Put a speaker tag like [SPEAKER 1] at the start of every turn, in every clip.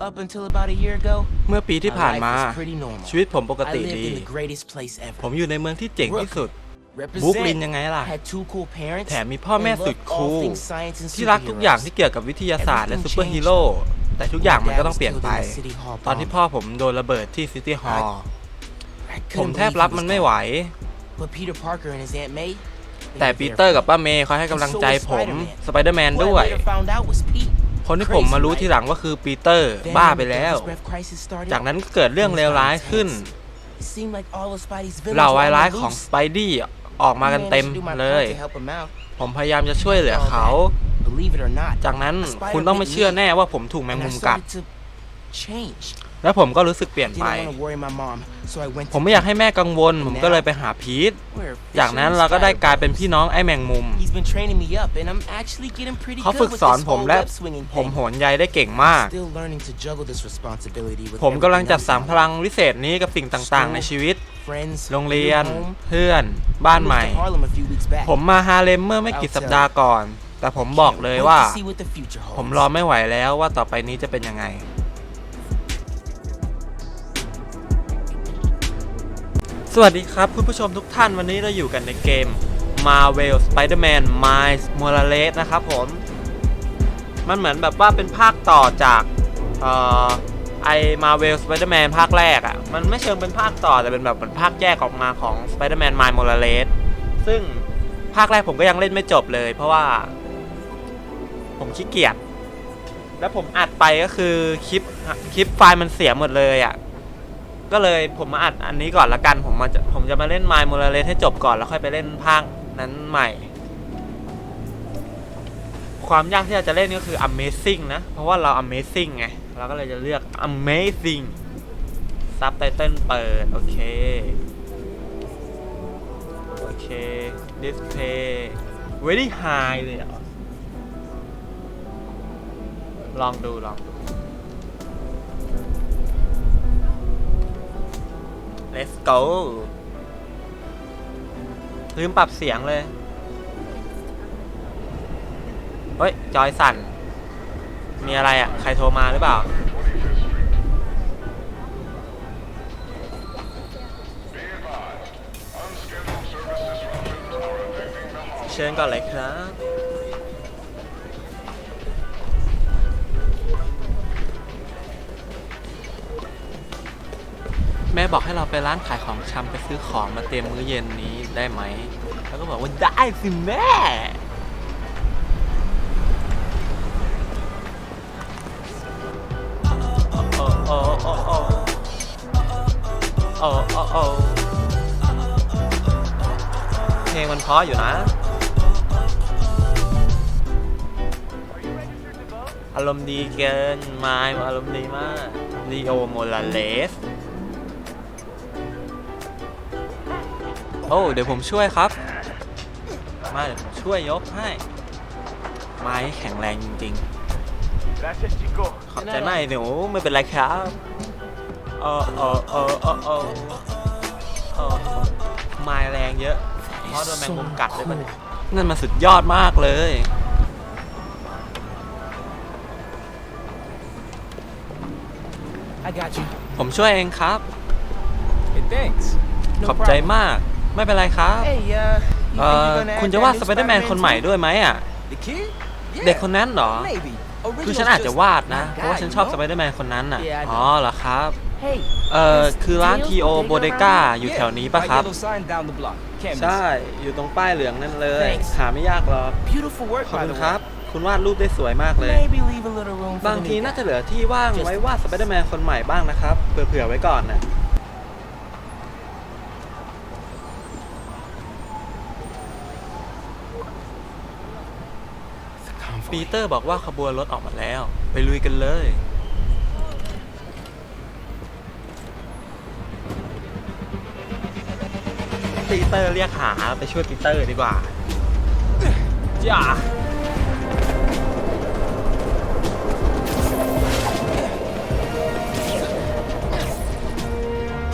[SPEAKER 1] Up until about a year ago,
[SPEAKER 2] เมื่อปีที่
[SPEAKER 1] my
[SPEAKER 2] ผ่าน
[SPEAKER 1] life
[SPEAKER 2] มา
[SPEAKER 1] was pretty normal.
[SPEAKER 2] ชีวิตผมปก
[SPEAKER 1] I
[SPEAKER 2] ติ
[SPEAKER 1] lived
[SPEAKER 2] ดี
[SPEAKER 1] in the greatest place ever.
[SPEAKER 2] ผมอยู่ในเมืองที่เจ๋งที่สุด
[SPEAKER 1] Represent.
[SPEAKER 2] บรุกลินยังไงล่ะ
[SPEAKER 1] Had two cool parents.
[SPEAKER 2] แถมมีพ่อแม่
[SPEAKER 1] and
[SPEAKER 2] สุด
[SPEAKER 1] loved
[SPEAKER 2] คูล
[SPEAKER 1] all things science and
[SPEAKER 2] ที่รักทุกอย่าง
[SPEAKER 1] superheroes.
[SPEAKER 2] ที่เกี่ยวกับวิทยาศาสตร์และซูเปอร์ฮีโร่แต่ทุกอย่างมันก็ต้องเปลี่ยนไป ตอนที่พ่อผมโดนระเบิดที่ซิตี้ฮอลล์
[SPEAKER 1] I
[SPEAKER 2] ผม
[SPEAKER 1] couldn't
[SPEAKER 2] แทบ
[SPEAKER 1] believe
[SPEAKER 2] รับ
[SPEAKER 1] he
[SPEAKER 2] มัน
[SPEAKER 1] was
[SPEAKER 2] ไม่ไหว
[SPEAKER 1] gone. But Peter Parker and his Aunt May. they
[SPEAKER 2] แต่
[SPEAKER 1] were
[SPEAKER 2] ปี
[SPEAKER 1] there
[SPEAKER 2] เตอร์
[SPEAKER 1] for
[SPEAKER 2] กับ
[SPEAKER 1] me.
[SPEAKER 2] ป้าเมย์เขาให้กำลังใจผม สไปเดอร์แมน
[SPEAKER 1] What I
[SPEAKER 2] ด้วย
[SPEAKER 1] later found out was Pete.
[SPEAKER 2] คนที่ผมมารู้ทีหลังว่าคือปีเตอร์
[SPEAKER 1] Then
[SPEAKER 2] บ้า
[SPEAKER 1] when
[SPEAKER 2] ไป
[SPEAKER 1] the
[SPEAKER 2] แล้ว
[SPEAKER 1] Devil's Breath crisis started,
[SPEAKER 2] จากนั้นก็เกิดเรื่องเลวร้ายขึ้น
[SPEAKER 1] it seemed like all of Spidey's villains
[SPEAKER 2] เหล่า
[SPEAKER 1] were
[SPEAKER 2] วาย
[SPEAKER 1] on
[SPEAKER 2] ร้าย
[SPEAKER 1] the
[SPEAKER 2] ของ
[SPEAKER 1] loose.
[SPEAKER 2] สไปดี้ออกมากัน
[SPEAKER 1] I
[SPEAKER 2] เต็ม
[SPEAKER 1] managed to do my
[SPEAKER 2] เลย
[SPEAKER 1] part to help him out.
[SPEAKER 2] ผมพยายามจะช่วยเหลือเขา
[SPEAKER 1] Believe it or not,
[SPEAKER 2] จากนั้น
[SPEAKER 1] a spider
[SPEAKER 2] คุณต้องไม่
[SPEAKER 1] bit
[SPEAKER 2] เชื่อ
[SPEAKER 1] me,
[SPEAKER 2] แน่ว่าผมถูกแมง
[SPEAKER 1] and
[SPEAKER 2] มุ
[SPEAKER 1] I
[SPEAKER 2] มกัด
[SPEAKER 1] started to change.
[SPEAKER 2] แล้วผมก็รู้สึกเปลี่ยน
[SPEAKER 1] Didn't
[SPEAKER 2] ไป
[SPEAKER 1] want to worry my mom, so I went
[SPEAKER 2] ผม
[SPEAKER 1] to
[SPEAKER 2] ไม่อยากให้แม่กังวล ผมก็เลยไปหาพีท
[SPEAKER 1] where
[SPEAKER 2] จากนั้นเราก็ได้กลายเป็นพี่น้องไอ้แมงมุม
[SPEAKER 1] He's been training me up, and I'm actually getting pretty
[SPEAKER 2] เขา
[SPEAKER 1] good
[SPEAKER 2] ฝึก
[SPEAKER 1] with
[SPEAKER 2] สอน
[SPEAKER 1] this
[SPEAKER 2] ผม
[SPEAKER 1] whole
[SPEAKER 2] และ
[SPEAKER 1] web swinging
[SPEAKER 2] ผม
[SPEAKER 1] thing.
[SPEAKER 2] โหนใยได้เก่งมาก
[SPEAKER 1] Still learning to juggle this responsibility with
[SPEAKER 2] ผมกำลัง
[SPEAKER 1] everything
[SPEAKER 2] จัด
[SPEAKER 1] else
[SPEAKER 2] สรร
[SPEAKER 1] in
[SPEAKER 2] พ
[SPEAKER 1] life.
[SPEAKER 2] ลังวิเศษนี้กับสิ่งต่างๆ ในชีวิต
[SPEAKER 1] Friends,
[SPEAKER 2] โรงเรียน
[SPEAKER 1] new home.
[SPEAKER 2] เพื่อน บ้าน
[SPEAKER 1] I
[SPEAKER 2] ใหม่
[SPEAKER 1] moved to Harlem a few weeks back.
[SPEAKER 2] ผมมาฮาเลมเมื่อไม่กี่สัปดาห์ก่อน แต่ผมบอกเลยว่า
[SPEAKER 1] Wait to see what the future holds.
[SPEAKER 2] ผมรอไม่ไหวแล้วว่าต่อไปนี้จะเป็นยังไง สวัสดีครับคุณผู้ชมทุกท่านวันนี้เราอยู่กันในเกม Marvel Spider-Man Miles Morales นะครับผม มันเหมือนแบบว่าเป็นภาคต่อจากเอ่อไอ Marvel Spider-Man ภาคแรกอะ่ะ มันไม่เชิงเป็นภาคต่อแต่เป็นแบบเหมือนภาคแยกออกมาของ Spider-Man Miles Morales ซึ่งภาคแรกผมก็ยังเล่นไม่จบเลย เพราะว่า ผมขี้เกียจแล้วผมอัดไปก็คือคลิปคลิปไฟล์มันเสียหมดเลยอะ่ะ ก็เลยผมมาอัดอันนี้ก่อนละกันผมมาผมจะมาเล่น My m o r a l e s ให้จบก่อนแล้วค่อยไปเล่นภาคนั้นใหม่ ความยากที่เราจะเล่นก็คือ Amazing นะ เพราะว่าเรา Amazing ไงเราก็เลยจะเลือก Amazing ซับไตเติลเปิด โอเค โอเค Display very high เลยเหรอลองดูลอง let's go ลืมปรับเสียงเลย เฮ้ย จอยสั่น มีอะไรอะ ใครโทรมาหรือเปล่า เชิญก่อนเลยครับ แม่บอกให้เราไปร้านขายของชำไปซื้อของมาเตรียมมื้อเย็นนี้ได้ไหม แล้วก็บอกว่าได้สิแม่ โอ้โอ้โอ้โอ้โอ้โอ้โอ้เพลงมันเพราะอยู่นะ อารมณ์ดีเกิน มายอารมณ์ดีมากลีโอโมลาเลส โอ้เดี๋ยวผมช่วยครับ มาเดี๋ยวผมช่วยยกให้ไม้แข็งแรงจริงๆ ขอบใจมากไอ้หนูไม่เป็นไรครับเออเออเออเออเออเออไม้แรงเยอะเพราะโดนแมงมุมกัดด้วยมันนั่นมันสุดยอดมากเลยผมช่วยเองครับ
[SPEAKER 3] Hey, thanks.
[SPEAKER 1] No
[SPEAKER 2] ขอบใจมาก ไม่เป็นไรครับ
[SPEAKER 1] Hey, uh, you
[SPEAKER 2] เอ่
[SPEAKER 1] think
[SPEAKER 2] อ
[SPEAKER 1] you're gonna
[SPEAKER 2] คุณ
[SPEAKER 1] add
[SPEAKER 2] จะ
[SPEAKER 1] that
[SPEAKER 2] วาด
[SPEAKER 1] new
[SPEAKER 2] สไปเดอร์แมน
[SPEAKER 1] Spider-Man
[SPEAKER 2] คนใหม่
[SPEAKER 1] too?
[SPEAKER 2] ด้วยไหมอะ
[SPEAKER 3] The kid? Yeah.
[SPEAKER 2] เด็กคนนั้นเหรอ
[SPEAKER 3] Maybe.
[SPEAKER 2] คือ
[SPEAKER 3] Original's
[SPEAKER 2] ฉันอาจจะ
[SPEAKER 3] just
[SPEAKER 2] วาดนะ
[SPEAKER 3] my
[SPEAKER 2] เพราะว่า
[SPEAKER 3] guy,
[SPEAKER 2] ฉัน
[SPEAKER 3] you
[SPEAKER 2] ชอบ
[SPEAKER 3] know?
[SPEAKER 2] สไปเดอร์แมนคนนั้นน่ะ
[SPEAKER 1] Yeah, I know.
[SPEAKER 2] อ๋อเหรอครับ
[SPEAKER 1] Hey,
[SPEAKER 2] เอ่อ
[SPEAKER 1] There's
[SPEAKER 2] คือร้าน
[SPEAKER 1] Dale's
[SPEAKER 2] ทีโอ
[SPEAKER 1] Bodega
[SPEAKER 2] โบเดก้า
[SPEAKER 1] around
[SPEAKER 2] อยู่
[SPEAKER 3] Yeah,
[SPEAKER 2] แถวนี้ปะ
[SPEAKER 3] white
[SPEAKER 2] ครับ
[SPEAKER 3] yellow sign down the block. Canvas.
[SPEAKER 2] ใช่ อยู่ตรงป้ายเหลืองนั่นเลย
[SPEAKER 1] Thanks
[SPEAKER 2] หาไม่ยากหรอก
[SPEAKER 1] beautiful work
[SPEAKER 2] ขอบ
[SPEAKER 1] by
[SPEAKER 2] คุ
[SPEAKER 1] the
[SPEAKER 2] ณครับ
[SPEAKER 1] way.
[SPEAKER 2] คุณวาดรูปได้สวยมากเลย
[SPEAKER 1] Maybe leave a little room for
[SPEAKER 2] บาง
[SPEAKER 1] the
[SPEAKER 2] ที
[SPEAKER 1] new
[SPEAKER 2] น่า
[SPEAKER 1] guy.
[SPEAKER 2] จะเหลือที่ว่างไว้วาดสไปเดอร์แมนคนใหม่บ้างนะครับ เผื่อๆไว้ก่อนนะ ปีเตอร์บอกว่าขบวนรถออกมาแล้ว ไปลุยกันเลย ปีเตอร์เรียกหาไปช่วยปีเตอร์ดีกว่า จ้า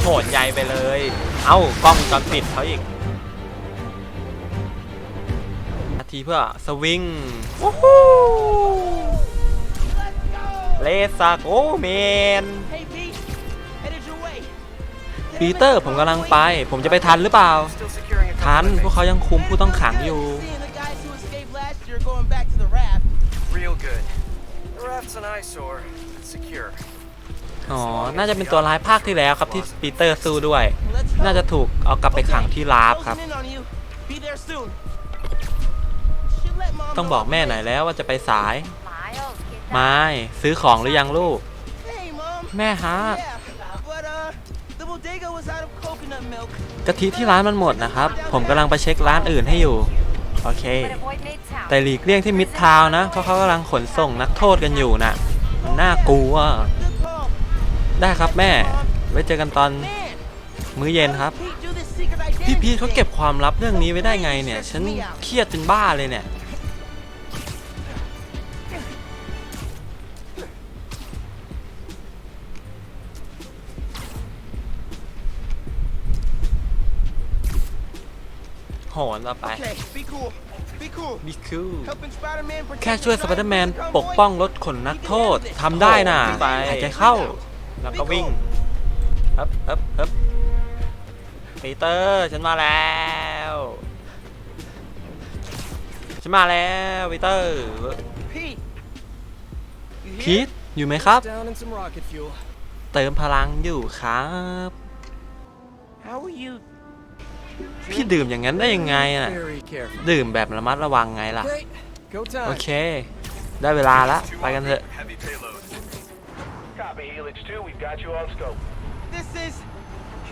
[SPEAKER 2] โหดใหญ่ไปเลย เอ้ากล้องวงจรปิดเขาอีก ทีเพื่อสวิงวู้ฮู้เลสาโกเมน
[SPEAKER 1] Hey, Pete. Headed your way.
[SPEAKER 2] ปีเตอร์ผมกำลังไป ผมจะไปทันหรือเปล่า ทันพวกเขายังคุมผู้ต้องขังอยู่
[SPEAKER 1] Seeing the guys who escaped last year going back to the raft.
[SPEAKER 4] Real good. The raft's an eyesore. It's secure.
[SPEAKER 2] อ๋อ น่าจะเป็นตัวร้ายภาคที่แล้วครับที่ปีเตอร์สู้ด้วย
[SPEAKER 1] Let's go.
[SPEAKER 2] น่าจะถูกเอากลับไปขังที่ลาฟครับ ต้อง
[SPEAKER 1] know
[SPEAKER 2] บอก
[SPEAKER 1] I'm
[SPEAKER 2] แม่
[SPEAKER 1] late.
[SPEAKER 2] หน่อยแล้วว่าจะไปสาย
[SPEAKER 5] Miles, get that
[SPEAKER 2] ไม่ซื้อของหรือยังลูก
[SPEAKER 1] Hey, Mom.
[SPEAKER 2] แม่ฮะ
[SPEAKER 1] Yeah, but uh, the bodega was out of coconut milk.
[SPEAKER 2] กะทิที่ร้านมันหมดนะครับ ผมกำลังไปเช็คร้านอื่นให้อยู่ โอเค
[SPEAKER 5] but avoid Midtown.
[SPEAKER 2] แต่หลีกเลี่ยงที่มิดทาวน์นะ เพราะเขากำลังขนส่งนักโทษกันอยู่น่ะมันน่ากลัว
[SPEAKER 1] Good call.
[SPEAKER 2] ได้ครับแม่ ไว้เจอกันตอน
[SPEAKER 1] Man,
[SPEAKER 2] มื้อเย็นครับ
[SPEAKER 1] Pete do this secret identity
[SPEAKER 2] พี่พีทเขาเก็บ
[SPEAKER 1] thing.
[SPEAKER 2] ความลับเรื่องนี้ไว้ได้ไงเนี่ย ฉันเครียดจนบ้าเลยเนี่ย โหนต่อไป
[SPEAKER 1] Okay, be cool. Be cool.
[SPEAKER 2] บิคิว
[SPEAKER 1] Helping Spider-Man protect
[SPEAKER 2] แค่ช่วย
[SPEAKER 1] the
[SPEAKER 2] สไปเดอร์แมน
[SPEAKER 1] giant convoy.
[SPEAKER 2] ปกป้องรถขนนักโทษทำได้น่ะหายใจเข้า แล้วก็วิ่งฮึบฮึบฮึบปีเตอร์ฉันมาแล้วฉันมาแล้วปีเตอร์
[SPEAKER 1] Pete. You
[SPEAKER 2] พี
[SPEAKER 1] here?
[SPEAKER 2] ทอยู่ไหมครับ
[SPEAKER 3] Down in some rocket fuel.
[SPEAKER 2] เติมพลังอยู่ครับ
[SPEAKER 1] How are you?
[SPEAKER 2] พี่ดื่มอย่างนั้นได้ยังไงอะ
[SPEAKER 3] Very careful.
[SPEAKER 2] ดื่มแบบระมัดระวังไงล่ะ
[SPEAKER 3] Okay, go
[SPEAKER 2] โอ
[SPEAKER 3] time.
[SPEAKER 2] เค ได้เวลาละ ไปกันเถอะ
[SPEAKER 4] Heavy payload.
[SPEAKER 3] Copy, Helix 2. We've got you on scope.
[SPEAKER 1] This is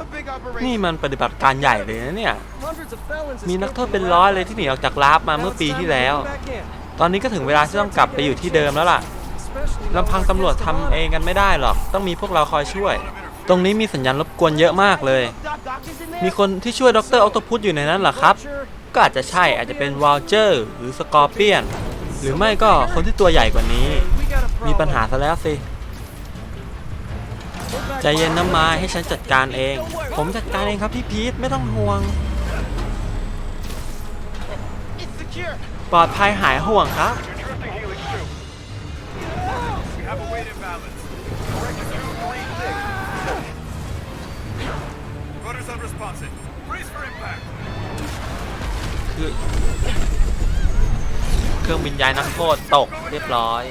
[SPEAKER 1] a big
[SPEAKER 2] นี่
[SPEAKER 1] operation.
[SPEAKER 2] มันปฏิบัติการใหญ่เลยนะเนี่ย
[SPEAKER 3] Hundreds of felons
[SPEAKER 2] มีนัก
[SPEAKER 3] escaped
[SPEAKER 2] โทษ
[SPEAKER 3] from
[SPEAKER 2] เป็น
[SPEAKER 3] the
[SPEAKER 2] ร้อย
[SPEAKER 3] lab.
[SPEAKER 2] เลยที่หนีออกจากลาฟมา
[SPEAKER 3] Now
[SPEAKER 2] เมื่อ
[SPEAKER 3] it's
[SPEAKER 2] ปี
[SPEAKER 3] time
[SPEAKER 2] ที่
[SPEAKER 3] to
[SPEAKER 2] แล้ว
[SPEAKER 3] bring them back in.
[SPEAKER 2] ตอนนี้ก็ถึงเวลาที่ต้องกลับไปอยู่ที่เดิมแล้วล่ะ
[SPEAKER 3] Especially now
[SPEAKER 2] ลำพัง
[SPEAKER 3] our
[SPEAKER 2] ตำรวจ
[SPEAKER 3] kids
[SPEAKER 2] ทำ
[SPEAKER 3] are
[SPEAKER 2] เองกันไม่ได้หรอก ต้องมีพวกเราคอยช่วย ตรงนี้มีสัญญาณรบกวนเยอะมากเลย มีคนที่ช่วยดรออ t โตพุตอยู่ในนั้นเหรอครับ ก็อาจจะใช่อาจจะเป็นวอลเจอร์หรือสกอร์เปียน หรือไม่ก็คนที่ตัวใหญ่กว่านี้ มีปัญหาซะแล้วสิใจเย็นน้ำมาให้ฉันจัดการเอง ผมจัดการเองครับพี่พีทไม่ต้องห่วง ปลอดภัยหายห่วงครับ คือ เครื่องบินย้ายนักโทษตกเรียบร้อย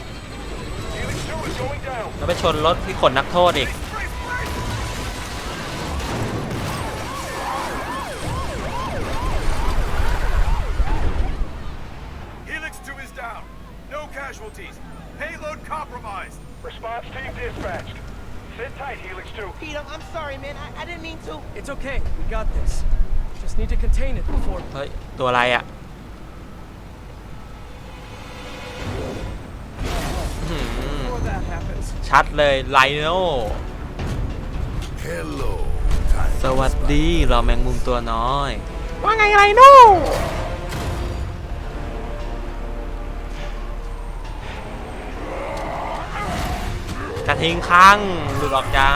[SPEAKER 4] Helix 2 is going down.
[SPEAKER 2] แล้วไปชนรถที่ขนนักโทษอีก
[SPEAKER 4] Helix 2 is down. No casualties. Payload compromised. Response team dispatched. Sit tight, Helix 2.
[SPEAKER 1] Pete, I'm, I'm sorry, man. I, I didn't mean to.
[SPEAKER 3] It's okay. We got this. Just need to contain it before.
[SPEAKER 2] เฮ้ย ตัวอะไรอะอื้อหือ
[SPEAKER 3] Before that happens.
[SPEAKER 2] ชัดเลยไลโน
[SPEAKER 6] Hello.
[SPEAKER 2] สวัสดีเราแมงมุมตัวน้อย ว่าไงไลโนกระทิงค้างหลุดออกยา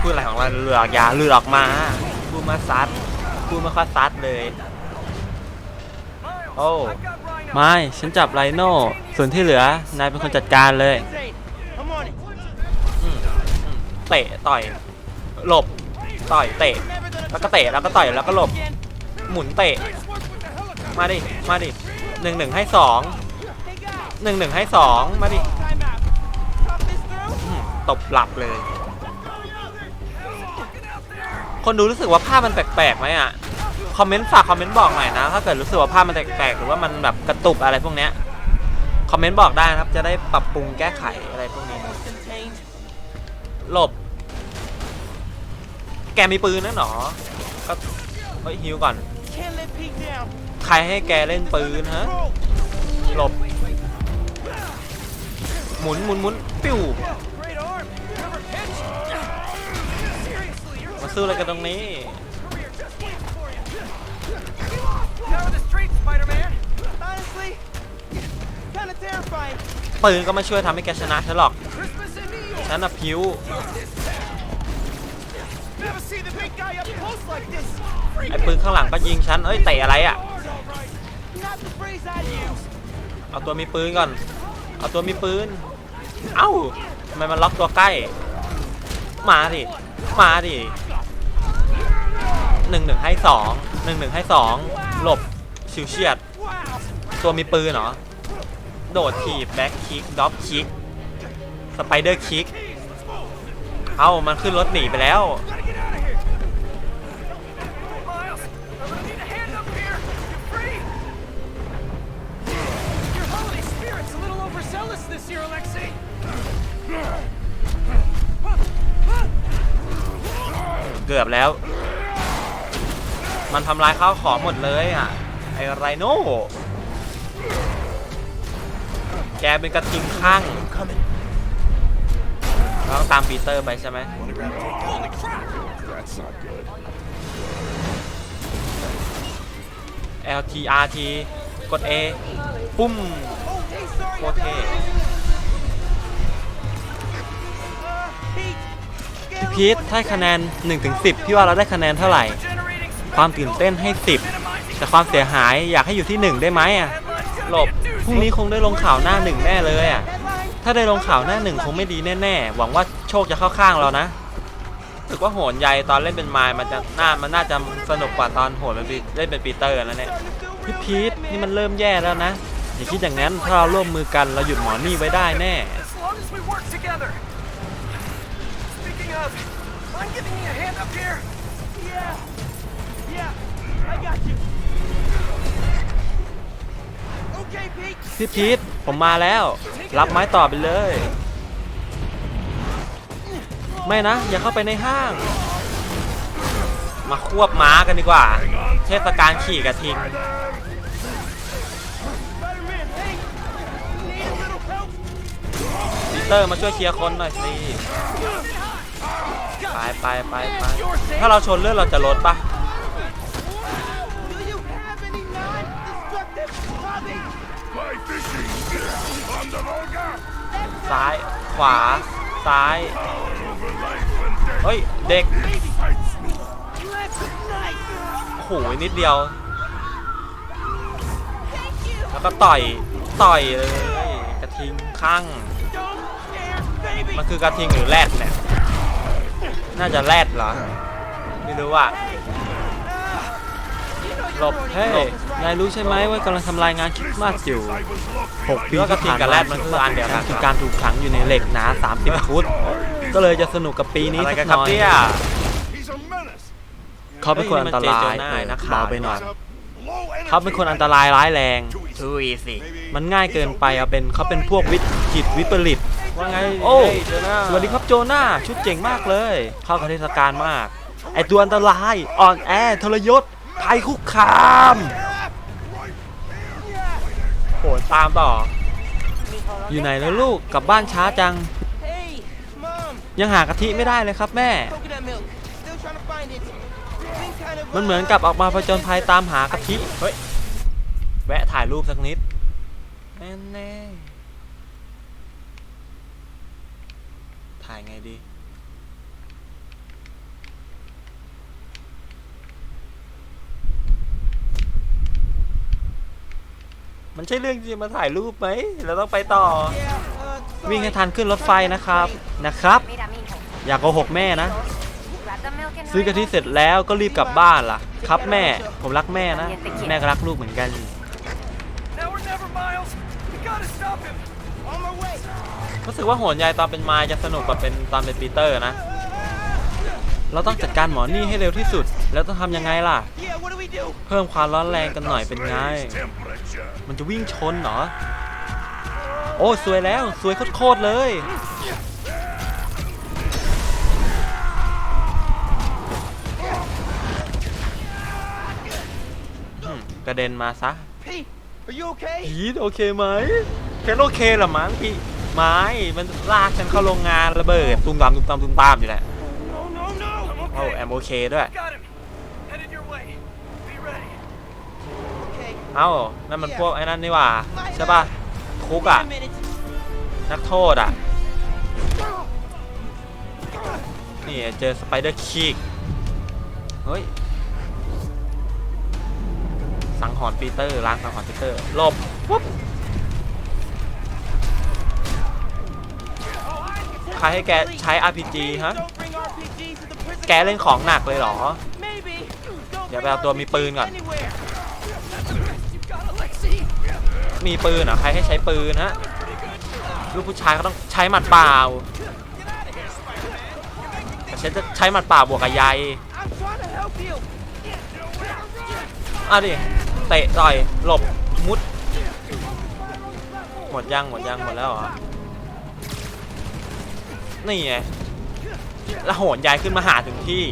[SPEAKER 2] พูดอะไรของเราหลุดออกยาหลุดออกมาพูด มาซัดพูมาค่อยซัดเลย โอ้ไม่ฉันจับไลโน่ส่วนที่เหลือนายเป็นคนจัดการเลยเตะต่อย หลบต่อยเตะ แล้วก็เตะแล้วก็ต่อยแล้วก็หลบ หมุนเตะ มาดิมาดิหนึ่งหนึ่งให้สองหนึ่งหนึ่งให้สองมาดิตบหลับเลย คนดูรู้สึกว่าภาพมันแปลกๆไหมอะคอมเมนต์ฝากคอมเมนต์บอกหน่อยนะถ้าเกิดรู้สึกว่าภาพมันแปลกๆหรือว่ามันแบบกระตุกอะไรพวกเนี้ยคอมเมนต์บอกได้นะครับ จะได้ปรับปรุงแก้ไขอะไรพวกนี้หลบ แกมีปืนนั่นหรอก็เฮ้ยฮิวก่อนใครให้แกเล่นปืนฮะหลบ หมุนหมุนหมุนปิ้ว
[SPEAKER 3] Seriously, your
[SPEAKER 2] มาซื้ออะไรกันตรงนี้
[SPEAKER 3] career just waiting for you. Down the street, Spider-Man.
[SPEAKER 1] Honestly, kind of terrifying.
[SPEAKER 2] ปืนก็ไม่ช่วยทำให้แกชนะฉันหรอก
[SPEAKER 3] Christmas in New York.
[SPEAKER 2] ฉันน่ะพิ้ว
[SPEAKER 1] Never see the big guy up close like this.
[SPEAKER 2] ไอ้ปืนข้างหลังก็ยิงฉัน เอ้ยเตะอะไรอะ
[SPEAKER 1] Not the phrase I use.
[SPEAKER 2] เอาตัวมีปืนก่อน เอาตัวมีปืน เอ้าทำไมมันล็อกตัวใกล้ มาดิ มาดิ หนึ่งหนึ่งให้สองหนึ่งหนึ่งให้สองหลบชิวเฉียด ตัวมีปืนเหรอ โดดถีบแบ็คคิกด็อปคิกสไปเดอร์คิก เอ้ามันขึ้นรถหนีไปแล้ว เกือบแล้ว มันทำลายข้าวของหมดเลยอะ ไอไรโน่แกเป็นกระทิงข้างเราต้องตามปีเตอร์ไปใช่ไหม
[SPEAKER 4] That's not good.
[SPEAKER 2] L T R T กด A ปุ้มโคเทพีทให้คะแนน 1-10 พี่ว่าเราได้คะแนนเท่าไหร่ ความตื่นเต้นให้ 10 แต่ความเสียหายอยากให้อยู่ที่ 1 ได้ไหมอะหลบพรุ่งนี้คงได้ลงข่าวหน้าหนึ่งแน่เลยอะถ้าได้ลงข่าวหน้าหนึ่งคงไม่ดีแน่ๆหวังว่าโชคจะเข้าข้างเรานะรู้สึกว่าโหนใยตอนเล่นเป็นไมล์มันจะน่ามันน่าจะสนุกกว่าตอนโหนเป็นปีเล่นเป็นปีเตอร์แล้วเนี่ยพี่พีทนี่มันเริ่มแย่แล้วนะ อย่าคิดอย่างนั้นถ้าเราร่วมมือกันเราหยุดหมอนี่ไว้ได้แน่
[SPEAKER 3] I'm giving me a hand up here?
[SPEAKER 1] Yeah,
[SPEAKER 2] พี่พีทผมมาแล้ว รับไม้ต่อไปเลย ไม่นะ อย่าเข้าไปในห้าง มาควบม้ากันดีกว่า เทศกาลขี่กระทิงปีเตอร์มาช่วยเคลียร์คนหน่อยสิไปไปไปไปถ้าเราชนเลือดเราจะลดปะ ซ้าย ขวา ซ้าย เฮ้ย เด็กโอ้โหนิดเดียว แล้วก็ต่อย ต่อยเลย กระทิงข้าง มันคือกระทิงหรือแรดเนี่ย น่าจะแรดเหรอ ไม่รู้อะ หลบเฮ้ยนายรู้ใช่ไหมว่ากำลังทำลายงานคริสต์มาสอยู่
[SPEAKER 4] I was locked
[SPEAKER 2] 6ปีที่ผ่านมามันคืออันเดียวกัน คือการถูกขังอยู่ในเหล็กหนา 30 ฟุต ก็เลยจะสนุกกับปีนี้สักหน่อย
[SPEAKER 4] He's a menace.
[SPEAKER 2] เขาเป็นคนอันตรายเฮ้ยนี่มันเจโจน่านักข่าวเบาไปหน่อย
[SPEAKER 4] Low energy
[SPEAKER 2] เขาเป็นคนอันตรายร้ายแรงทุยสิมันง่ายเกินไปเอาเป็นเขาเป็นพวกวิจิตวิปริต ว่าไงโอ้สวัสดีครับโจนาชุดเจ๋งมากเลย เข้ากับเทศกาลมาก ไอตัวอันตรายอ่อนแอทรยศ ภัยคุกคามโหตามต่อ อยู่ไหนแล้วลูกกลับบ้านช้าจัง ยังหากะทิไม่ได้เลยครับแม่ มันเหมือนกับออกมาผจญภัยตามหากะทิเฮ้ยแวะถ่ายรูปสักนิดแน่แน่ถ่ายไงดี มันใช่เรื่องที่จะมาถ่ายรูปไหมเราต้องไปต่อ
[SPEAKER 1] Yeah, uh,
[SPEAKER 2] วิ่ง
[SPEAKER 1] sorry.
[SPEAKER 2] ให้ทันขึ้นรถไฟนะครับนะครับ
[SPEAKER 5] Mira, mijo.
[SPEAKER 2] อย่าโกหกแม่นะ
[SPEAKER 5] Grab the milk and
[SPEAKER 2] ซื้อกะทิ
[SPEAKER 5] hurry
[SPEAKER 2] เสร็จแล้วก็รีบกลับบ้านล่ะ ครับแม่ ผมรักแม่นะ แม่ก็รักลูกเหมือนกัน
[SPEAKER 3] Now or never, Miles. We gotta stop him.
[SPEAKER 1] On my way.
[SPEAKER 2] รู้สึกว่าโหนใยตอนเป็นมายจะสนุกกว่าเป็นตอนเป็นปีเตอร์นะ เราต้องจัดการหมอนี่ให้เร็วที่สุด แล้วต้องทำยังไงล่ะ
[SPEAKER 1] Yeah, what do we do?
[SPEAKER 2] เพิ่มความร้อนแรงกันหน่อยเป็นไง
[SPEAKER 4] Raise temperature.
[SPEAKER 2] มันจะวิ่งชนเหรอ โอ้สวยแล้วสวยโคตรๆเลยอืมกระเด็นมาซะ
[SPEAKER 1] Pete, are you okay?
[SPEAKER 2] พีทโอเคไหมแคนโอเคเหรอมั้งพี่ไม้มันลากฉันเข้าโรงงานระเบิดตุ้มตามตุ้มตามตุ้มตามอยู่แหละ
[SPEAKER 1] No, no, no.
[SPEAKER 3] I'm
[SPEAKER 2] โอ้
[SPEAKER 3] okay.
[SPEAKER 2] แอมโอเคด้วย เอ้านั่นมันพวกไอ้นั่นนี่หว่าใช่ป่ะคุกอะ
[SPEAKER 1] Wait a minute.
[SPEAKER 2] นักโทษอะนี่เจอสไปเดอร์คิกเฮ้ยสังหรณ์ปีเตอร์ล้างสังหรณ์ปีเตอร์หลบปุ๊บรให้แกใช้ RPG ฮะ
[SPEAKER 1] Don't bring RPGs to the prison
[SPEAKER 2] แกเล่นของหนักเลยเหรอ
[SPEAKER 1] Maybe. Don't
[SPEAKER 2] เดี๋ยว
[SPEAKER 1] bring
[SPEAKER 2] ไปเอาตัวมีปืนก่อน มีปืนเหรอใครให้ใช้ปืนฮะลูกผู้ชายก็ต้องใช้หมัดเปล่าแต่ฉันจะใช้หมัดเปล่าบวกกับใยอะดิเตะต่อยหลบมุด หมดยังหมดยังหมดแล้วเหรอนี่ไงแล้วโหนยายขึ้นมาหาถึงที่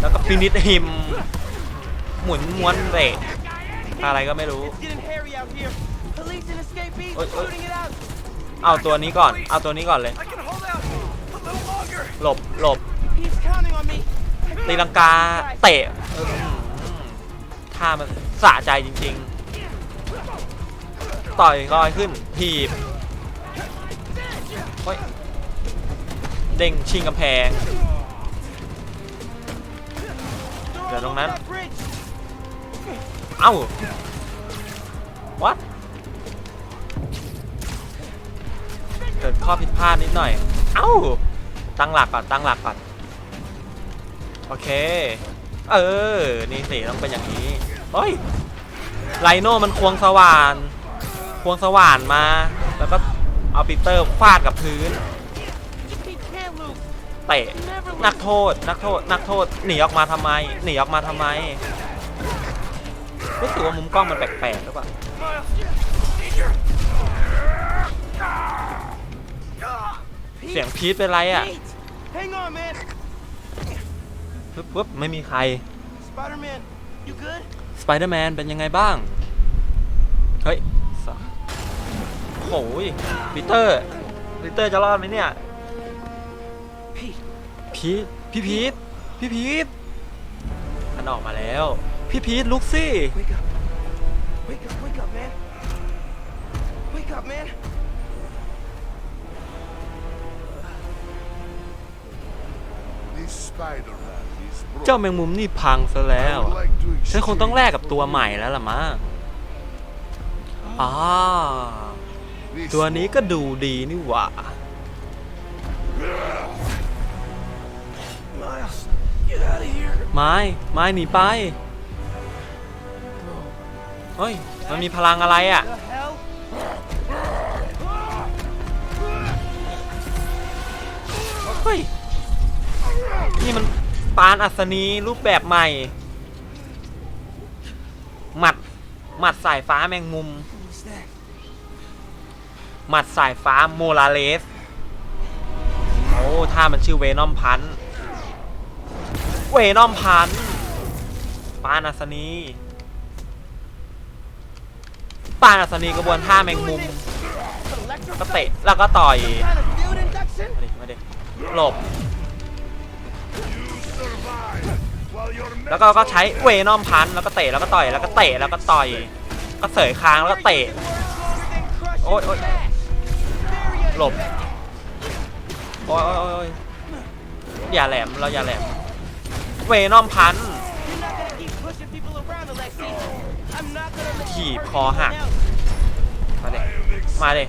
[SPEAKER 2] แล้วก็ฟินิชหิม หมุนม้วนเตะ อะไรก็ไม่รู้
[SPEAKER 1] It's getting hairy out here. Police and escapees
[SPEAKER 2] Oi, oi.
[SPEAKER 1] shooting it out.
[SPEAKER 2] เอาตัวนี้ก่อน เอาตัวนี้ก่อนเลย
[SPEAKER 3] I can hold out a little longer.
[SPEAKER 2] หลบ หลบ
[SPEAKER 1] He's counting on me.
[SPEAKER 2] ตีลังกา เตะเออท่ามันสะใจจริง ๆ ต่อยลอยขึ้น ถีบเฮ้ยเด้งชิงกำแพง
[SPEAKER 1] They're
[SPEAKER 2] Dạ,
[SPEAKER 1] all
[SPEAKER 2] đúng
[SPEAKER 1] over
[SPEAKER 2] nè.
[SPEAKER 1] that bridge.
[SPEAKER 2] เอ้า what เกิดข้อผิดพลาดนิดหน่อย เอ้า ตั้งหลักก่อน ตั้งหลักก่อน โอเค เออ นี่สิ ต้องเป็นอย่างนี้ เฮ้ย ไลโน่มันควงสว่าน ควงสว่านมา แล้วก็เอาปีเตอร์ฟาดกับพื้น เตะ นักโทษ นักโทษ นักโทษ หนีออกมาทำไม หนีออกมาทำไม รู้สึกว่ามุมกล้องมันแปลกๆหรือเปล่า
[SPEAKER 3] Miles, need your.
[SPEAKER 2] เสียงพีทเป็นไรอะ
[SPEAKER 1] Pete, hang on, man.
[SPEAKER 2] ปึ๊บปึ๊บไม่มีใคร
[SPEAKER 1] Spider-Man, you good?
[SPEAKER 2] สไปเดอร์แมนเป็นยังไงบ้าง เฮ้ยสะโอ้ยปีเตอร์ปีเตอร์จะรอดไหมเนี่ย
[SPEAKER 1] Pete,
[SPEAKER 2] พีทพี่พีทพี่พีทมันออกมาแล้ว พี่พีทลุกสิ
[SPEAKER 1] wake up. Wake up, wake up, man. Wake up, man.
[SPEAKER 6] This Spider-Man is
[SPEAKER 2] เจ้า
[SPEAKER 6] broken.
[SPEAKER 2] แมงมุมนี่พังซะแล้ว
[SPEAKER 6] I would like to
[SPEAKER 2] ฉันคงต้องแลก
[SPEAKER 6] exchange
[SPEAKER 2] กับตัวใหม่แล้วล่ะมั้งอ่า
[SPEAKER 6] this
[SPEAKER 2] ตัวนี้ก็ดูดีนี่หว่า
[SPEAKER 3] Miles, get out of here.
[SPEAKER 2] ไม้ไม้หนีไป เฮ้ย มันมีพลังอะไรอะ เฮ้ย นี่มันปานอัศนีรูปแบบใหม่ หมัด หมัดสายฟ้าแมงมุม หมัดสายฟ้าโมลาเลส โอ้ถ้ามันชื่อเวนอมพัน เวนอมพัน ปานอัศนี ปานอัศนีกระบวนท่าแมงมุมก็เตะแล้วก็ต่อยมาดิมาดิหลบ แล้วก็ก็ใช้เวนอมพันแล้วก็เตะแล้วก็ต่อยแล้วก็เตะแล้วก็ต่อย ก็เสยค้างแล้วก็เตะ
[SPEAKER 1] Words longer than crushing
[SPEAKER 2] Ôi, ôi.
[SPEAKER 1] glass. Very
[SPEAKER 2] หลบโอ้ยโอ้ยอย่าแหลมเราอย่าแหลมเวนอมพัน
[SPEAKER 1] You're
[SPEAKER 2] ถีบคอหัก มาเด็มาเด็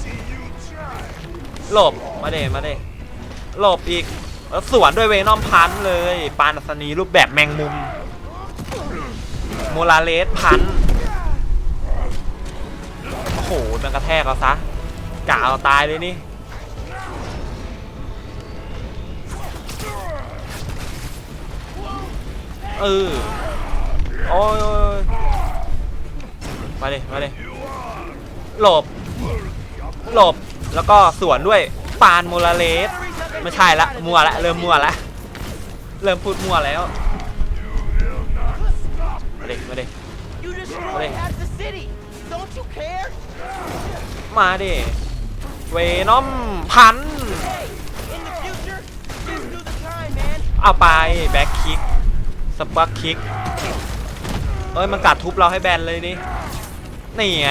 [SPEAKER 6] see you try.
[SPEAKER 2] หลบ มาเด็มาเด็หลบอีกแล้วสวนด้วยเวนอมพันเลย ปานอัศนีรูปแบบแมงมุม โมลาเลสพัน โอ้โห มันกระแทกเอาซะกะเอาตายเลยนี่เออโอ้ย โอ้ยโอ้ยมาดิมาดิหลบ หลบ แล้วก็สวนด้วยปานโมลาเลสไม่ใช่ละ มัวละ เริ่มมัวละ เริ่มพูดมัวแล้ว มาดิมาดิ
[SPEAKER 1] You destroyed
[SPEAKER 2] Ôi.
[SPEAKER 1] half the city. Don't you care?
[SPEAKER 2] มาดิเวนอมพันเอาไป แบ็คคิกสปักคิกเอ้ยมันกัดทุบเราให้แบนเลยนี่ นี่ไง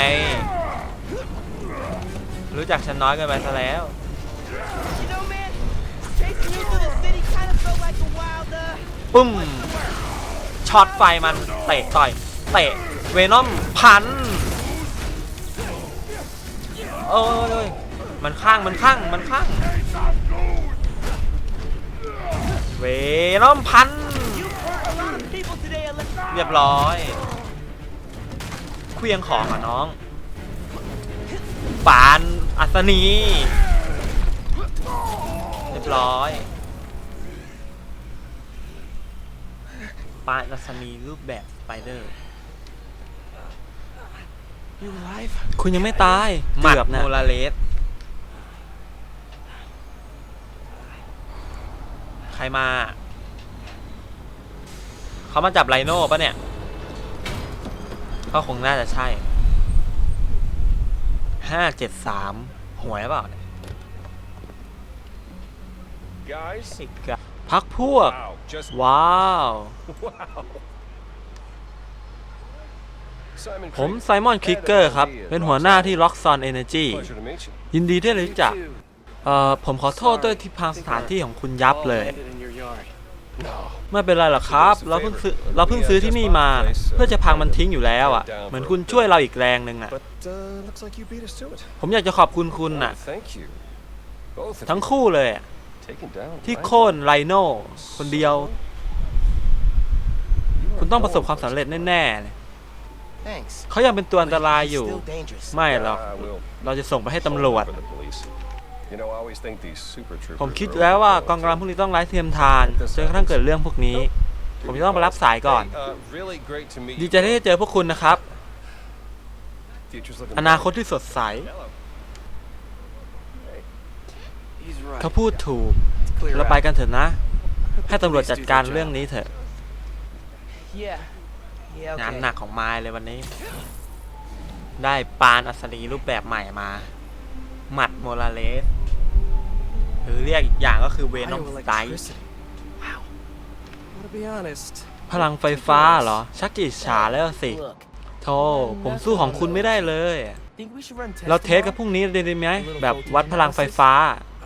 [SPEAKER 2] รู้จักฉันน้อยกันไปซะแล้ว ปุ้ม ช็อตไฟมันเตะต่อย เตะ เวนอมพัน โอ้ยมันข้าง มันข้าง มันข้าง เวนอมพัน เรียบร้อย เคลียงของอะน้องปานอัศนีเรียบร้อยปานอัศนีรูปแบบสไปเดอร์
[SPEAKER 3] You alive?
[SPEAKER 2] คุณยังไม่ตายหมัดโมลาเลสใครมา เขามาจับไลโน่ปะเนี่ย ก็คงน่าจะใช่ห้าเจ็ดสามหวยเปล่าเนี่ย
[SPEAKER 7] Guys?
[SPEAKER 2] อีกอะพักพวก
[SPEAKER 7] Wow, just
[SPEAKER 2] ว้าว
[SPEAKER 7] wow. Simon
[SPEAKER 2] ผม
[SPEAKER 7] Krieger.
[SPEAKER 2] ไซมอนคลิกเกอร์ ครับ เป็นหัวหน้าที่ Roxxon Energy
[SPEAKER 7] Pleasure to meet you.
[SPEAKER 2] ยินดีที่ได้รู้จัก เอ่อ ผมขอโทษด้วยที่พังสถานที่ของคุณยับเลย
[SPEAKER 3] Landed in your yard.
[SPEAKER 7] No.
[SPEAKER 2] ไม่เป็นไรหรอกครับ เราเพิ่งซื้อเราเพิ่งซื้อที่นี่มา เพื่อจะพังมันทิ้งอยู่แล้วอะ เหมือนคุณช่วยเราอีกแรงหนึ่งอะ
[SPEAKER 7] But uh, looks like you beat us to it.
[SPEAKER 2] ผมอยากจะขอบคุณคุณน่ะ
[SPEAKER 7] Oh, thank you. Both of
[SPEAKER 2] ทั้ง
[SPEAKER 7] you
[SPEAKER 2] คู่เลยอะ
[SPEAKER 7] taken down.
[SPEAKER 2] ที่
[SPEAKER 7] right?
[SPEAKER 2] โค่นไลโน่คนเดียว
[SPEAKER 7] You are
[SPEAKER 2] คุณต้องประสบ
[SPEAKER 7] bold.
[SPEAKER 2] ความสำเร็จแน่ๆเลย
[SPEAKER 3] Thanks.
[SPEAKER 2] เขายังเป็นตัวอันตรายอยู่
[SPEAKER 3] Still dangerous.
[SPEAKER 2] ไม่หรอก
[SPEAKER 7] Ah, we'll
[SPEAKER 2] เราจะส่งไปให้ตำรวจ ผมคิด
[SPEAKER 7] are
[SPEAKER 2] แล้วว่าก
[SPEAKER 7] overlooked.
[SPEAKER 2] องกำลังพวกนี้ต้องไร้เทียมทานจนกระทั่งเกิดเรื่องพวกนี้ ผมจะต้องไปรับสายก่อน
[SPEAKER 7] Hey, uh, really great to meet
[SPEAKER 2] ดี
[SPEAKER 7] you
[SPEAKER 2] ใจที่ได้เจอพวกคุณนะครับ
[SPEAKER 7] Future's looking
[SPEAKER 2] อนาคต
[SPEAKER 7] bright.
[SPEAKER 2] ที่สดใส
[SPEAKER 7] Hello.
[SPEAKER 3] He's right.
[SPEAKER 2] เขาพูดถูก
[SPEAKER 3] It's clear
[SPEAKER 2] เราไป
[SPEAKER 3] out.
[SPEAKER 2] กันเถอะนะ ให้ตำรวจจัดการเรื่องนี้เถอะ
[SPEAKER 1] Yeah. Yeah,
[SPEAKER 2] งาน
[SPEAKER 1] okay.
[SPEAKER 2] หนักของไมล์เลยวันนี้ ได้ปานอัศรีรูปแบบใหม่มา หมัดโมลาเลส หรือเรียกอีกอย่างก็คือเวนอมสไต
[SPEAKER 3] Bioelectricity. Wow. Well, to be honest,
[SPEAKER 2] พลังไฟฟ้าเหรอ ชักจิฉาแล้วสิ
[SPEAKER 1] Look,
[SPEAKER 2] โธ่ผมสู้ของคุณไม่ได้เลย
[SPEAKER 1] think we should run tests
[SPEAKER 2] เราเทสกันพ
[SPEAKER 1] tomorrow?
[SPEAKER 2] รุ่งนี้ได้ไหมแบบวัดพลังไฟฟ้า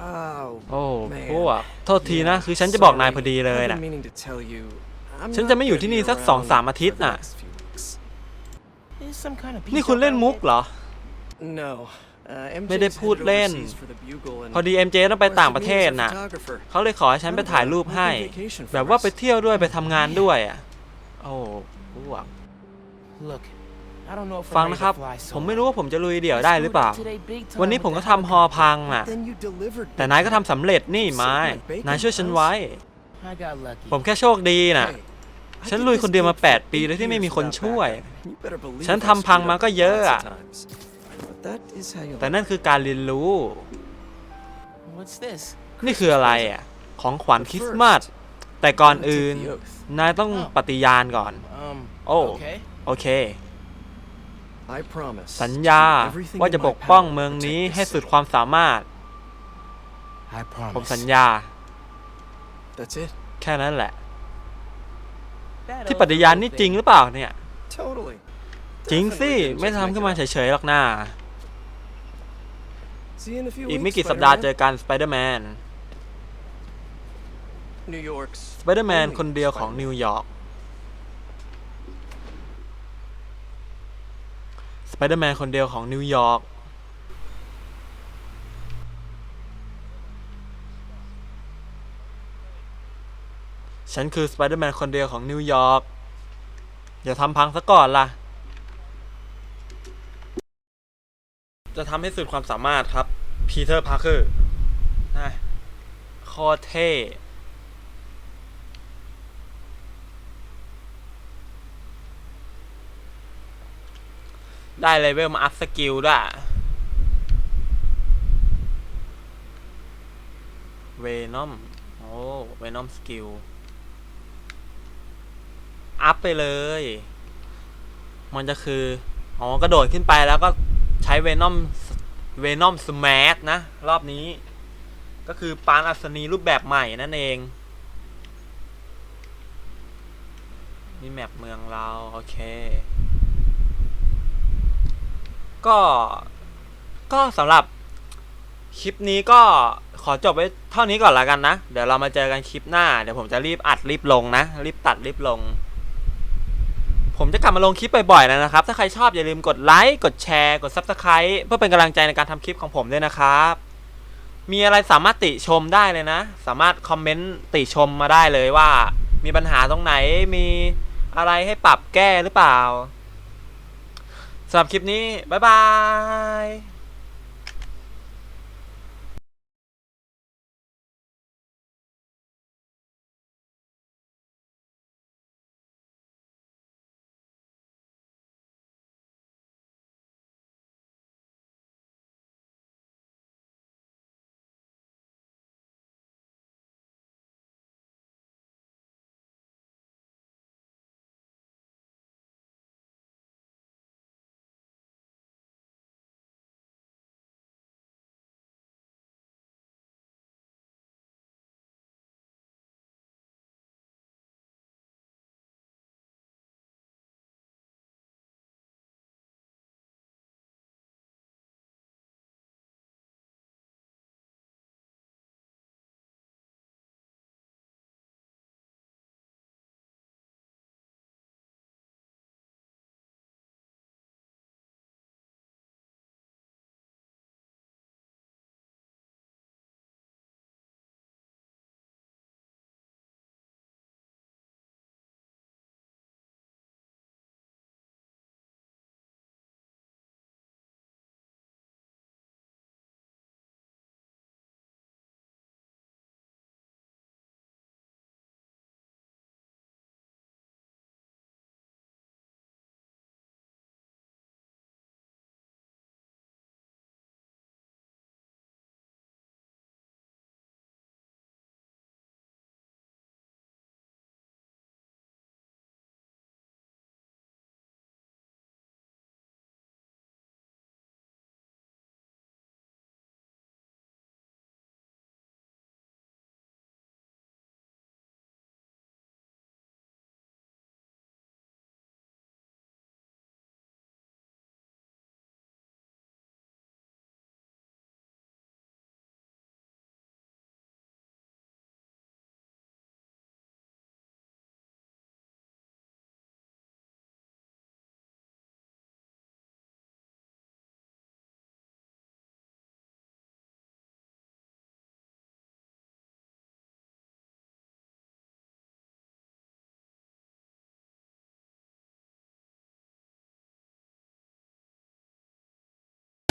[SPEAKER 3] oh,
[SPEAKER 2] โอ้
[SPEAKER 3] man.
[SPEAKER 2] พวกโทษทีนะ คือฉันจะบอกนายพอดีเลย
[SPEAKER 3] I've
[SPEAKER 2] นะ
[SPEAKER 3] been meaning to tell you, I'm
[SPEAKER 2] ฉัน
[SPEAKER 3] not
[SPEAKER 2] จะไม่อยู่
[SPEAKER 3] gonna
[SPEAKER 2] ที่
[SPEAKER 3] be
[SPEAKER 2] นี่สัก
[SPEAKER 3] around
[SPEAKER 2] สองสามอาทิตย์
[SPEAKER 3] for the
[SPEAKER 2] น่ะ
[SPEAKER 3] next few weeks.
[SPEAKER 1] There's some kind of
[SPEAKER 2] นี่
[SPEAKER 1] peace
[SPEAKER 2] คุณเล่น
[SPEAKER 1] around
[SPEAKER 2] มุก
[SPEAKER 1] here.
[SPEAKER 2] เหรอ
[SPEAKER 3] No. Uh, MJ's
[SPEAKER 2] ไม่ได้พูด
[SPEAKER 3] headed
[SPEAKER 2] เล่น
[SPEAKER 3] overseas for the Bugle and
[SPEAKER 2] พอดี MJ ต้องไปต่างประเทศ
[SPEAKER 3] requested me
[SPEAKER 2] น่ะ
[SPEAKER 3] as a photographer.
[SPEAKER 2] เขาเลยขอให้ฉันไปถ่ายรูปให้ แบบว่าไปเที่ยวด้วยไปทำงานด้วยอะโอ้พวก
[SPEAKER 1] Look, I don't know if
[SPEAKER 2] ฟัง
[SPEAKER 1] I'm
[SPEAKER 2] นะ
[SPEAKER 1] ready
[SPEAKER 2] ครับ
[SPEAKER 1] to fly
[SPEAKER 2] ผมไม่
[SPEAKER 1] solo.
[SPEAKER 2] รู้ว่าผมจะลุยเดี่ยวได้หรือเปล่า
[SPEAKER 1] Today big time
[SPEAKER 2] วันนี้
[SPEAKER 1] with
[SPEAKER 2] ผมก็
[SPEAKER 1] the
[SPEAKER 2] ทำฮอพังน่ะ
[SPEAKER 3] Then you delivered
[SPEAKER 2] แต่นายก็ทำสำเร็จนี่ไม้นายช่วยฉันไว้
[SPEAKER 1] I got lucky.
[SPEAKER 2] ผมแค่โชคดีน่ะ
[SPEAKER 3] Hey, I
[SPEAKER 2] ฉัน
[SPEAKER 3] did
[SPEAKER 2] ลุย
[SPEAKER 3] this
[SPEAKER 2] คนเดียวมา
[SPEAKER 3] gig for
[SPEAKER 2] 8ปีโดยที่ไม่มีคน
[SPEAKER 3] years
[SPEAKER 2] ช่วย
[SPEAKER 3] without backup. You better believe
[SPEAKER 2] ฉัน
[SPEAKER 3] I
[SPEAKER 2] ทำพัง
[SPEAKER 3] screwed
[SPEAKER 2] มา
[SPEAKER 3] up
[SPEAKER 2] ก็เยอะ
[SPEAKER 3] lots
[SPEAKER 2] อะ
[SPEAKER 3] of times. But that is how you
[SPEAKER 2] แต่
[SPEAKER 3] learn.
[SPEAKER 2] นั่นคือการเรียนรู้
[SPEAKER 1] What's this?
[SPEAKER 2] นี่คืออะไรอะ ของขวัญคริสต์มาส แต่ก่อนอื่น นายต้องปฏิญาณก่อน
[SPEAKER 1] Um,
[SPEAKER 2] Oh.
[SPEAKER 1] okay.
[SPEAKER 2] โอเค
[SPEAKER 3] I promise
[SPEAKER 2] สัญญา
[SPEAKER 3] everything
[SPEAKER 2] ว่าจะ
[SPEAKER 3] in my
[SPEAKER 2] ปกป้อง
[SPEAKER 3] power
[SPEAKER 2] เมือง
[SPEAKER 3] to
[SPEAKER 2] นี้
[SPEAKER 3] protect
[SPEAKER 2] ให้
[SPEAKER 3] this
[SPEAKER 2] สุด
[SPEAKER 3] city.
[SPEAKER 2] ความสามารถ
[SPEAKER 1] I
[SPEAKER 2] ผม
[SPEAKER 1] promise.
[SPEAKER 2] สัญญา
[SPEAKER 3] That's it.
[SPEAKER 2] แค่นั้นแหละ
[SPEAKER 1] That
[SPEAKER 2] ที่
[SPEAKER 1] other
[SPEAKER 2] ปฏิญาณ
[SPEAKER 1] little
[SPEAKER 2] นี่จริง
[SPEAKER 1] thing.
[SPEAKER 2] หรือเปล่าเนี่ย
[SPEAKER 3] Totally.
[SPEAKER 2] จริงสิ
[SPEAKER 3] Definitely didn't
[SPEAKER 2] ไม่
[SPEAKER 3] just
[SPEAKER 2] ทำ
[SPEAKER 3] make
[SPEAKER 2] ขึ้น
[SPEAKER 3] it
[SPEAKER 2] มา
[SPEAKER 3] up.
[SPEAKER 2] เฉยๆหรอกหน้า
[SPEAKER 3] See you in a few
[SPEAKER 2] อีก
[SPEAKER 3] weeks,
[SPEAKER 2] ไม่กี่สัปดาห์เจอ
[SPEAKER 3] Spider-Man.
[SPEAKER 2] กันสไปเดอร์แมน
[SPEAKER 3] New York's
[SPEAKER 2] สไปเดอร์แมน
[SPEAKER 3] only
[SPEAKER 2] คนเดียวของ
[SPEAKER 3] Spider-Man.
[SPEAKER 2] นิวยอร์ก สไปเดอร์แมน คนเดียวของนิวยอร์ก ฉันคือสไปเดอร์แมน คนเดียวของนิวยอร์ก อย่าทำพังซะก่อนล่ะ จะทำให้สุดความสามารถครับ พีเตอร์พาร์เกอร์โคตรเท่ได้เลเวลมาอัพสกิลด้วยเวนอม โอ้เวนอมสกิล อัพไปเลย มันจะคือ อ๋อ กระโดดขึ้นไปแล้วก็ใช้เวนอม เวนอมสมาร์ทนะ รอบนี้ ก็คือปานอัศนีรูปแบบใหม่นั่นเอง นี่แมปเมืองเรา โอเค ก็ ก็สำหรับคลิปนี้ก็ขอจบไว้เท่านี้ก่อนละกันนะ เดี๋ยวเรามาเจอกันคลิปหน้า เดี๋ยวผมจะรีบอัดรีบลงนะ รีบตัดรีบลง ผมจะกลับมาลงคลิปบ่อยๆนะครับ ถ้าใครชอบอย่าลืมกดไลค์ กดแชร์ กด Subscribe เพื่อเป็นกำลังใจในการทำคลิปของผมด้วยนะครับ มีอะไรสามารถติชมได้เลยนะ สามารถคอมเมนต์ติชมมาได้เลยว่า มีปัญหาตรงไหน มีอะไรให้ปรับแก้หรือเปล่าสำหรับคลิปนี้ บ๊ายบาย